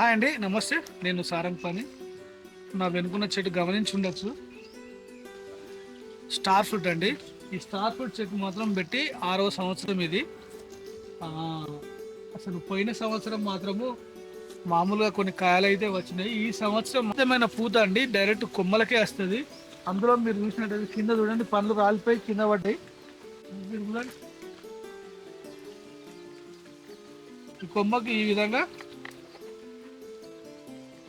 Hi అండి నమస్తే. నేను సారంపాని నా వెనుకున్న చెట్టు గమనించి ఉండొచ్చు. స్టార్ ఫ్రూట్ అండి. ఈ స్టార్ ఫ్రూట్ చెట్టు మాత్రం పెట్టి ఆరవ సంవత్సరం ఇది. అసలు పోయిన సంవత్సరం మాత్రము మామూలుగా కొన్ని కాయలు అయితే వచ్చినాయి. ఈ సంవత్సరం మొత్తమైన పూత అండి డైరెక్ట్ కొమ్మలకే వస్తుంది. అందులో మీరు చూసినట్టయితే కింద చూడండి పండ్లు రాలిపోయి కింద పడ్డాయి. మీరు చూడండి ఈ కొమ్మకి ఈ విధంగా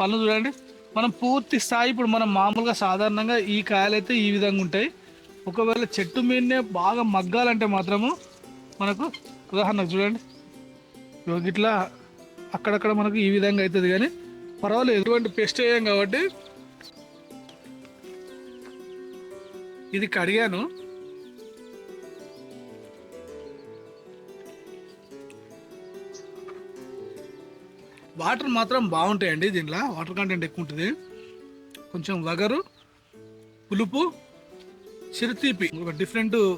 పళ్ళు చూడండి. మనం పూర్తి స్థాయి ఇప్పుడు మనం మామూలుగా సాధారణంగా ఈ కాయలు అయితే ఈ విధంగా ఉంటాయి. ఒకవేళ చెట్టు మీదనే బాగా మగ్గాలంటే మాత్రము మనకు ఉదాహరణకు చూడండి. ఇట్లా అక్కడక్కడ మనకు ఈ విధంగా అవుతుంది కానీ పర్వాలేదు ఎటువంటి పెస్ట్ వేయం కాబట్టి ఇది కడిగాను. వాటర్ మాత్రం బాగుంటాయండి దీనిలో. వాటర్ కంటెంట్ ఎక్కువ ఉంటుంది కొంచెం వగరు పులుపు చిరుతీపి. ఒక డిఫరెంట్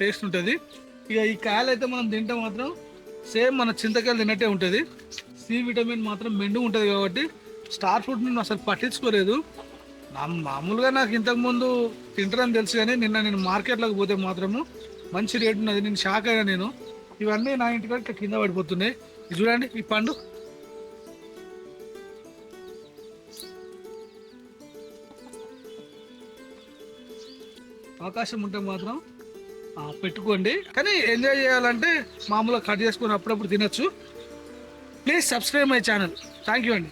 టేస్ట్ ఉంటుంది. ఇక ఈ కాయలు అయితే మనం తింటే మాత్రం సేమ్ మన చింతకాయలు తిన్నట్టే ఉంటుంది. సి విటమిన్ మాత్రం మెండు ఉంటుంది కాబట్టి స్టార్ ఫ్రూట్ నేను అసలు పట్టించుకోలేదు. నా మామూలుగా నాకు ఇంతకుముందు తింటారని తెలుసు కానీ నిన్న నేను మార్కెట్లోకి పోతే మాత్రము మంచి రేటు ఉన్నది. నేను షాక్ అయినా నేను. ఇవన్నీ నా ఇంటికాడ కింద పడిపోతున్నాయి. ఇది చూడండి ఈ పండు అవకాశం ఉంటే మాత్రం పెట్టుకోండి. కానీ ఎంజాయ్ చేయాలంటే మామూలుగా కట్ చేసుకొని అప్పుడప్పుడు తినచ్చు. Please subscribe my channel thank you అండి.